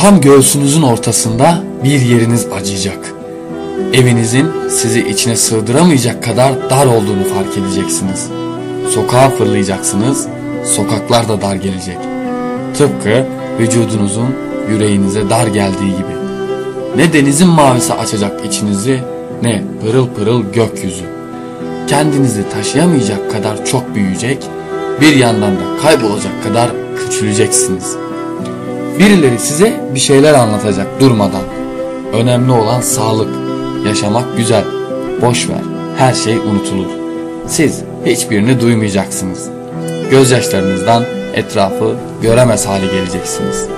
Tam göğsünüzün ortasında bir yeriniz acıyacak. Evinizin sizi içine sığdıramayacak kadar dar olduğunu fark edeceksiniz. Sokağa fırlayacaksınız, sokaklar da dar gelecek. Tıpkı vücudunuzun yüreğinize dar geldiği gibi. Ne denizin mavisi açacak içinizi ne pırıl pırıl gökyüzü. Kendinizi taşıyamayacak kadar çok büyüyecek, bir yandan da kaybolacak kadar küçüleceksiniz. Birileri size bir şeyler anlatacak durmadan. Önemli olan sağlık, yaşamak güzel, boş ver, her şey unutulur. Siz hiçbirini duymayacaksınız. Gözyaşlarınızdan etrafı göremez hale geleceksiniz.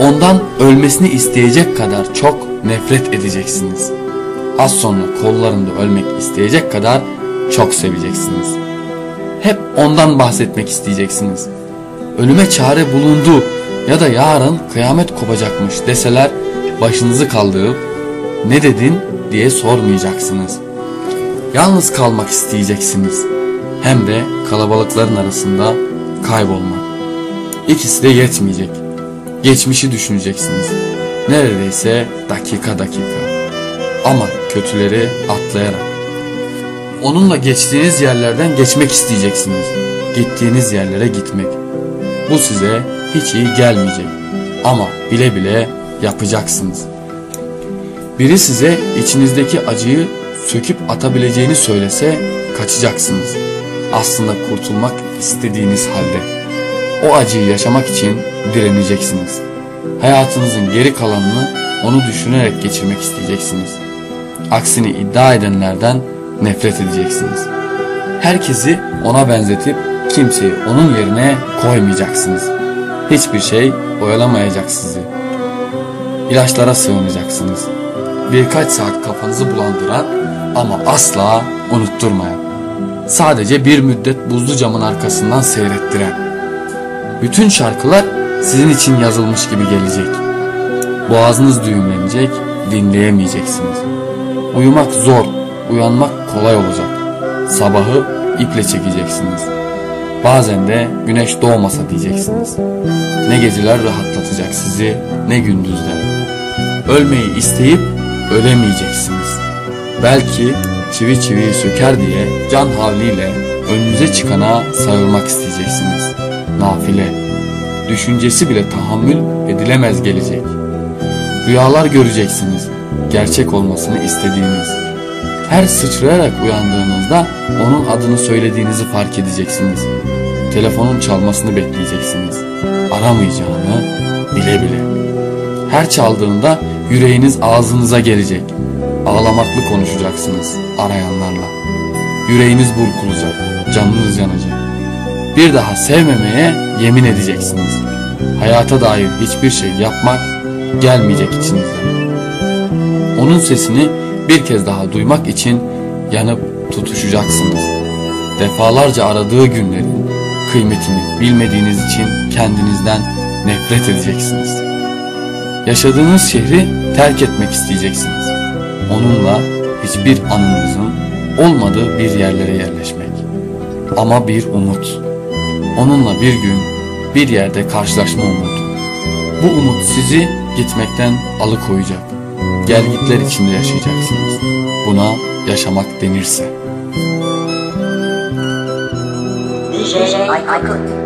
Ondan ölmesini isteyecek kadar çok nefret edeceksiniz. Az sonra kollarında ölmek isteyecek kadar çok seveceksiniz. Hep ondan bahsetmek isteyeceksiniz. Ölüme çare bulundu ya da yarın kıyamet kopacakmış deseler başınızı kaldırıp ne dedin diye sormayacaksınız. Yalnız kalmak isteyeceksiniz. Hem de kalabalıkların arasında kaybolmak. İkisi de yetmeyecek. Geçmişi düşüneceksiniz. Neredeyse dakika dakika. Ama kötüleri atlayarak. Onunla geçtiğiniz yerlerden geçmek isteyeceksiniz. Gittiğiniz yerlere gitmek. Bu size hiç iyi gelmeyecek. Ama bile bile yapacaksınız. Biri size içinizdeki acıyı söküp atabileceğini söylese kaçacaksınız. Aslında kurtulmak istediğiniz halde. O acıyı yaşamak için direneceksiniz. Hayatınızın geri kalanını onu düşünerek geçirmek isteyeceksiniz. Aksini iddia edenlerden nefret edeceksiniz. Herkesi ona benzetip kimseyi onun yerine koymayacaksınız. Hiçbir şey oyalamayacak sizi. İlaçlara sığınacaksınız. Birkaç saat kafanızı bulandıran ama asla unutturmayan. Sadece bir müddet buzlu camın arkasından seyrettiren. Bütün şarkılar sizin için yazılmış gibi gelecek. Boğazınız düğümlenecek, dinleyemeyeceksiniz. Uyumak zor, uyanmak kolay olacak. Sabahı iple çekeceksiniz. Bazen de güneş doğmasa diyeceksiniz. Ne geceler rahatlatacak sizi ne gündüzler. Ölmeyi isteyip ölemeyeceksiniz. Belki çivi çiviyi söker diye can havliyle önünüze çıkana sarılmak isteyeceksiniz. Nafile. Düşüncesi bile tahammül edilemez gelecek. Rüyalar göreceksiniz. Gerçek olmasını istediğiniz. Her sıçrayarak uyandığınızda onun adını söylediğinizi fark edeceksiniz. Telefonun çalmasını bekleyeceksiniz. Aramayacağını bile bile. Her çaldığında yüreğiniz ağzınıza gelecek. Ağlamaklı konuşacaksınız arayanlarla. Yüreğiniz burkulacak, canınız yanacak. Bir daha sevmemeye yemin edeceksiniz. Hayata dair hiçbir şey yapmak gelmeyecek içinizden. Onun sesini bir kez daha duymak için yanıp tutuşacaksınız. Defalarca aradığı günlerin kıymetini bilmediğiniz için kendinizden nefret edeceksiniz. Yaşadığınız şehri terk etmek isteyeceksiniz. Onunla hiçbir anınızın olmadığı bir yerlere yerleşmek. Ama bir umut. Onunla bir gün bir yerde karşılaşma umudu. Bu umut sizi gitmekten alıkoyacak. Gelgitler içinde yaşayacaksınız. Buna yaşamak denirse. DJ Aykut.